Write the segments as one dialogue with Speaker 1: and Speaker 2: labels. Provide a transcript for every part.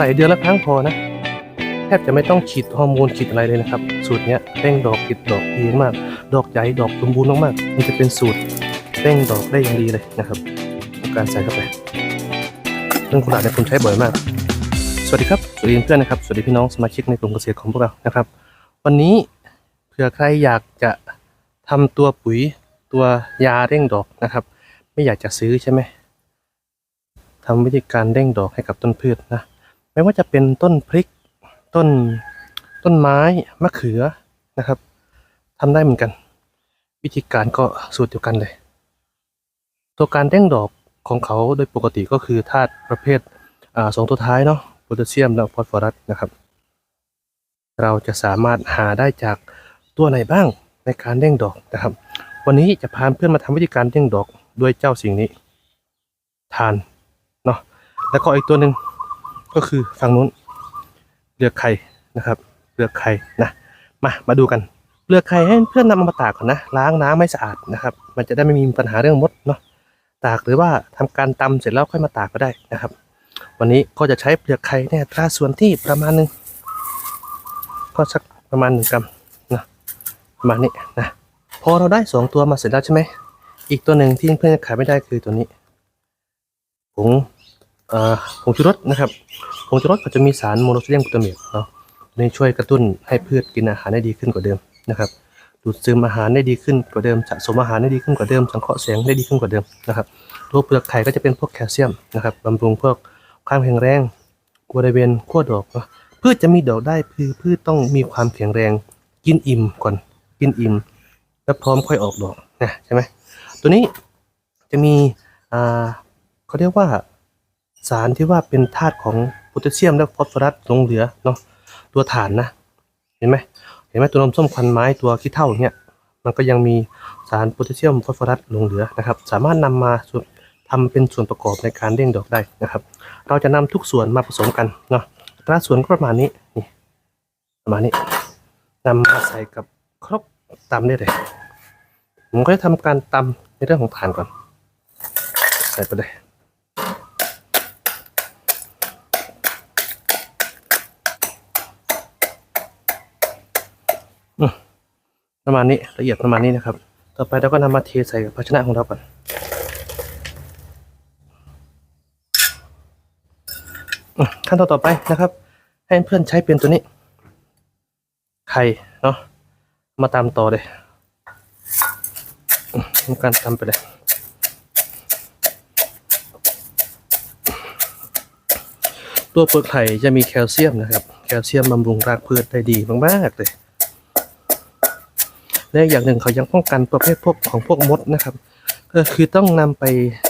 Speaker 1: ส่เดือนละครั้งพอนะ แทบจะไม่ต้องฉีดฮอร์โมนฉีดอะไรเลยนะครับ สูตรเนี้ยเร่งดอกติดดอกดีมาก ดอกใหญ่ดอกสมบูรณ์มากๆมันจะเป็นสูตรเร่งดอกได้อย่างดีเลยนะครับการใส่เข้าไปเรื่องกุหลาบเนี่ยผมใช้บ่อยมาก สวัสดีครับสวัสดีเพื่อนนะครับสวัสดีพี่น้องสมาชิกในกลุ่มเกษตรของพวกเรานะครับ วันนี้เผื่อใครอยากจะทำตัวปุ๋ยตัวยาเร่งดอกนะครับ ไม่อยากจะซื้อใช่ไหมทำวิธีการเร่งดอกให้กับต้นพืชนะ ไม่ว่าจะเป็นต้นพริกต้นต้นไม้มะเขือนะครับทำได้เหมือนกัน วิธีการก็สูตรเดียวกันเลย ตัวการเร่งดอกของเขาโดยปกติก็คือธาตุประเภทอสองตัวท้ายเนาะโพแทสเซียมและฟอสฟอรัสนะครับ เราจะสามารถหาได้จากตัวไหนบ้างในการเร่งดอกนะครับ วันนี้จะพาเพื่อนมาทำวิธีการเร่งดอกด้วยเจ้าสิ่งนี้ทานเนาะแล้วก็อีกตัวหนึ่ง ก็คือฝั่งนู้นเปลือกไข่นะครับเปลือกไข่นะมามาดูกันเปลือกไข่ให้เพื่อนนำมาตากก่อนนะล้างน้ำให้สะอาดนะครับ มันจะได้ไม่มีปัญหาเรื่องมดเนาะตากหรือว่าทำการตำเสร็จแล้วค่อยมาตากก็ได้นะครับ วันนี้ก็จะใช้เปลือกไข่ในอัตราส่วนที่ประมาณหนึ่งก็สักประมาณหนึ่งกรัมนะประมาณนี้นะพอเราได้สองตัวมาเสร็จแล้วใช่ไหมอีกตัวหนึ่งที่เพื่อนขายไม่ได้คือตัวนี้ผง ผงชูรสนะครับผงชูรสก็จะมีสารโมโนโซเดียมกลูตาเมตเนาะในช่วยกระตุ้นให้พืชกินอาหารได้ดีขึ้นกว่าเดิมนะครับ ดูดซึมอาหารได้ดีขึ้นกว่าเดิมสะสมอาหารได้ดีขึ้นกว่าเดิม สังเคราะห์แสงได้ดีขึ้นกว่าเดิมนะครับตัวเปลือกไข่ก็จะเป็นพวกแคลเซียมนะครับบำรุงพวกความแข็งแรงบริเวณขั้วดอกพืชจะมีดอกได้พืชพืชต้องมีความแข็งแรง กินอิ่มก่อนกินอิ่ม แล้วพร้อมค่อยออกดอกนะใช่ไหมตัวนี้จะมีอ่าเขาเรียกว่า สารที่ว่าเป็นธาตุของโพแทสเซียมและฟอสฟอรัสหลงเหลือเนาะตัวฐานนะ เห็นไหมเห็นไหมตัวนมส้มควันไม้ตัวขี้เถ้าเนี่ยมันก็ยังมีสารโพแทสเซียมฟอสฟอรัสหลงเหลือนะครับ สามารถนำมาส่วนทำเป็นส่วนประกอบในการเร่งดอกได้นะครับ เราจะนำทุกส่วนมาผสมกันเนาะตราส่วนก็ประมาณนี้นี่ประมาณนี้นำมาใส่กับครกตำได้เลยผมก็จะทำการตำในเรื่องของฐานก่อน ใส่ไปเลย ประมาณนี้ละเอียดประมาณนี้นะครับ ต่อไปเราก็นำมาเทใส่ภาชนะของเราก่อนอขั้นตอนต่อไปนะครับ ให้เพื่อนใช้เป็นตัวนี้ ไข่เนาะมาตามต่อเลยทำการทำไปเลยตัวเปลือกไข่จะมีแคลเซียมนะครับ แคลเซียมบำรุงรากพืชได้ดีมากๆเลย และอย่างหนึ่งเขายังป้องกันประเภทพวกของพวกมดนะครับ ก็คือต้องนำไป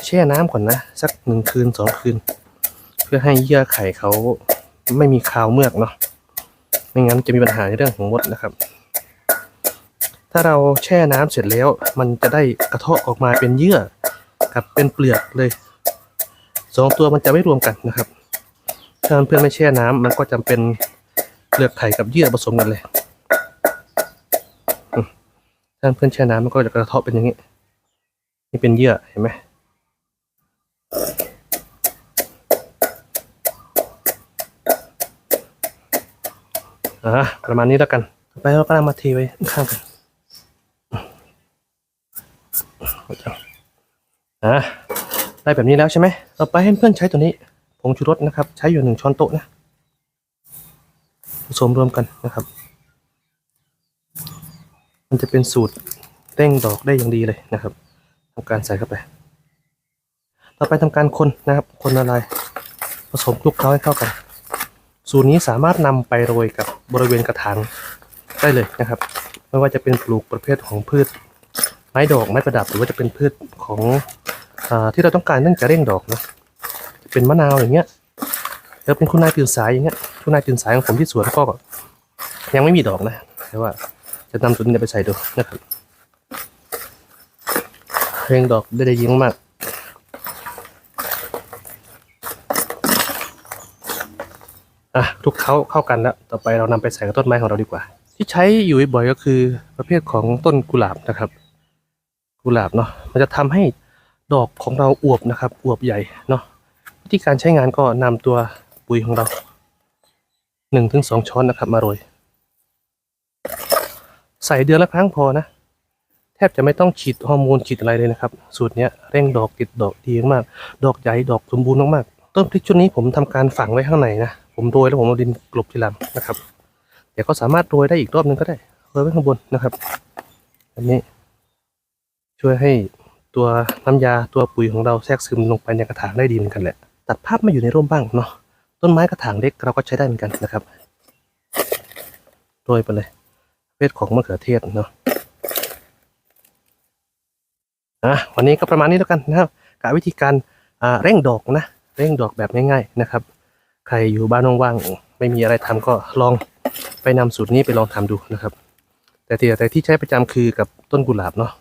Speaker 1: แช่น้ำก่อนนะ สักหนึ่งคืนสองคืน เพื่อให้เยื่อไข่เขาไม่มีคาวเมือกเนาะไม่งั้นจะมีปัญหาในเรื่องของมดนะครับ ถ้าเราแช่น้ำเสร็จแล้ว มันจะได้กระเทาะออกมาเป็นเยื่อกับเป็นเปลือกเลยสองตัวมันจะไม่รวมกันนะครับ ถ้าเพื่อนไม่แช่น้ำมันก็จะเป็นเปลือกไข่กับเยื่อผสมกันเลย ถ้าเพื่อนแช่น้ำมันก็จะกระเทาะเป็นอย่างนี้ นี่เป็นเยื่อเห็นไหมอ่าประมาณนี้แล้วกันต่อไปเราก็นำมาเทไว้ข้างกันอ่าได้แบบนี้แล้วใช่ไหมต่อไปให้เพื่อนใช้ตัวนี้ผงชูรสนะครับ ใช้อยู่หนึ่งช้อนโต๊ะนะผสมรวมกันนะครับ มันจะเป็นสูตรเร่งดอกได้อย่างดีเลยนะครับทำการใส่เข้าไป ต่อไปทำการคนนะครับ คนละลายผสมคลุกเคล้าให้เข้ากัน สูตรนี้สามารถนำไปโรยกับบริเวณกระถางได้เลยนะครับ ไม่ว่าจะเป็นปลูกประเภทของพืช ไม้ดอกไม้ประดับหรือว่าจะเป็นพืชของอที่เราต้องการเนื่องจะเร่งดอกนะจะเป็นมะนาวอย่างเงี้ยแล้วเป็นคุณนายตื่นสายอย่างเงี้ยคุณนายตื่นสายของผมที่สวนก็ยังไม่มีดอกนะแต่ว่า จะนำตัวนี้ไปใส่ดูนะครับเร่งดอกได้ได้ยิงมากอะคลุกเขาเข้ากันแล้ว ต่อไปเรานำไปใส่กับต้นไม้ของเราดีกว่า ที่ใช้อยู่บ่อยก็คือประเภทของต้นกุหลาบนะครับ กุหลาบเนาะมันจะทำให้ดอกของเราอวบนะครับ อวบใหญ่เนาะวิธีการใช้งานก็นำตัวปุ๋ยของเราหนึ่งถึงสองช้อนนะครับ มาโรย ใส่เดือนละครั้งพอนะ แทบจะไม่ต้องฉีดฮอร์โมนฉีดอะไรเลยนะครับ สูตรนี้เร่งดอกติดดอกดีมาก ดอกใหญ่ดอกสมบูรณ์มากๆ ต้นพริกชุดนี้ผมทำการฝังไว้ข้างในนะ ผมโรยแล้วผมเอาดินกลบทีหลังนะครับ เดี๋ยวก็สามารถโรยได้อีกรอบนึงก็ได้ โรยไว้ข้างบนนะครับแบบนี้ ช่วยให้ตัวน้ำยาตัวปุ๋ยของเราแทรกซึมลงไปในกระถางได้ดีเหมือนกันแหละ ตัดภาพมาอยู่ในร่มบ้างเนาะ ต้นไม้กระถางเล็กเราก็ใช้ได้เหมือนกันนะครับ โรยไปเลย เพศของมะเขือเทศเนาะอะวันนี้ก็ประมาณนี้แล้วกันนะครับกับวิธีการเร่งดอกนะ เร่งดอกแบบง่ายๆนะครับ ใครอยู่บ้านว่างๆไม่มีอะไรทำก็ลองไปนำสูตรนี้ไปลองทำดูนะครับ แต่ที่แต่ที่ใช้ประจำคือกับต้นกุหลาบเนาะ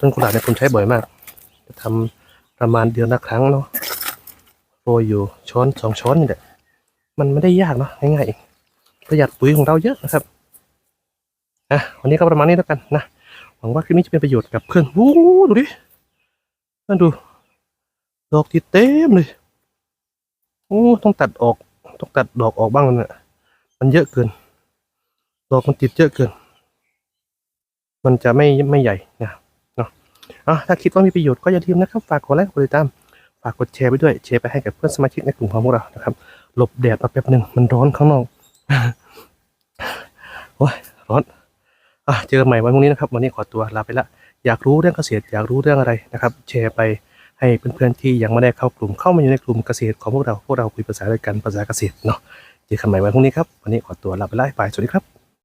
Speaker 1: ต้นกุหลาบเนี่ยผมใช้บ่อยมากจะทำประมาณเดือนละครั้งเนาะโรยอยู่ช้อนสองช้อนนี่แหละมันไม่ได้ยากเนาะง่ายๆประหยัดปุ๋ยของเราเยอะนะครับ อะวันนี้ก็ประมาณนี้แล้วกันนะหวังว่าคลิปนี้จะเป็นประโยชน์กับเพื่อนวู้ดูดินั่นดู ดอกติดเต็มเลยโอ้ต้องตัดออกต้องตัดดอกออกบ้างเนี่ยมันเยอะเกิน ดอกมันติดเยอะเกิน มันจะไม่ไม่ใหญ่นะเนาะอะถ้าคิดว่ามีประโยชน์ก็อย่าลืมนะครับ ฝากกดไลค์กดติดตามฝากกดแชร์ไปด้วยแชร์ไปให้กับเพื่อนสมาชิกในกลุ่มของพวกเรานะครับ หลบแดดมาแป๊บหนึ่งมันร้อนข้างนอกโอ้ยร้อน เจอกันใหม่วันพรุ่งนี้นะครับ วันนี้ขอตัวลาไปละ อยากรู้เรื่องเกษตร อยากรู้เรื่องอะไรนะครับ แชร์ไปให้เพื่อนๆที่ยังไม่ได้เข้ากลุ่ม เข้ามาอยู่ในกลุ่มเกษตรของพวกเรา พวกเราคุยภาษาด้วยกันภาษาเกษตรเนาะ เจอกันใหม่วันพรุ่งนี้ครับ วันนี้ขอตัวลาไปละบาย สวัสดีครับ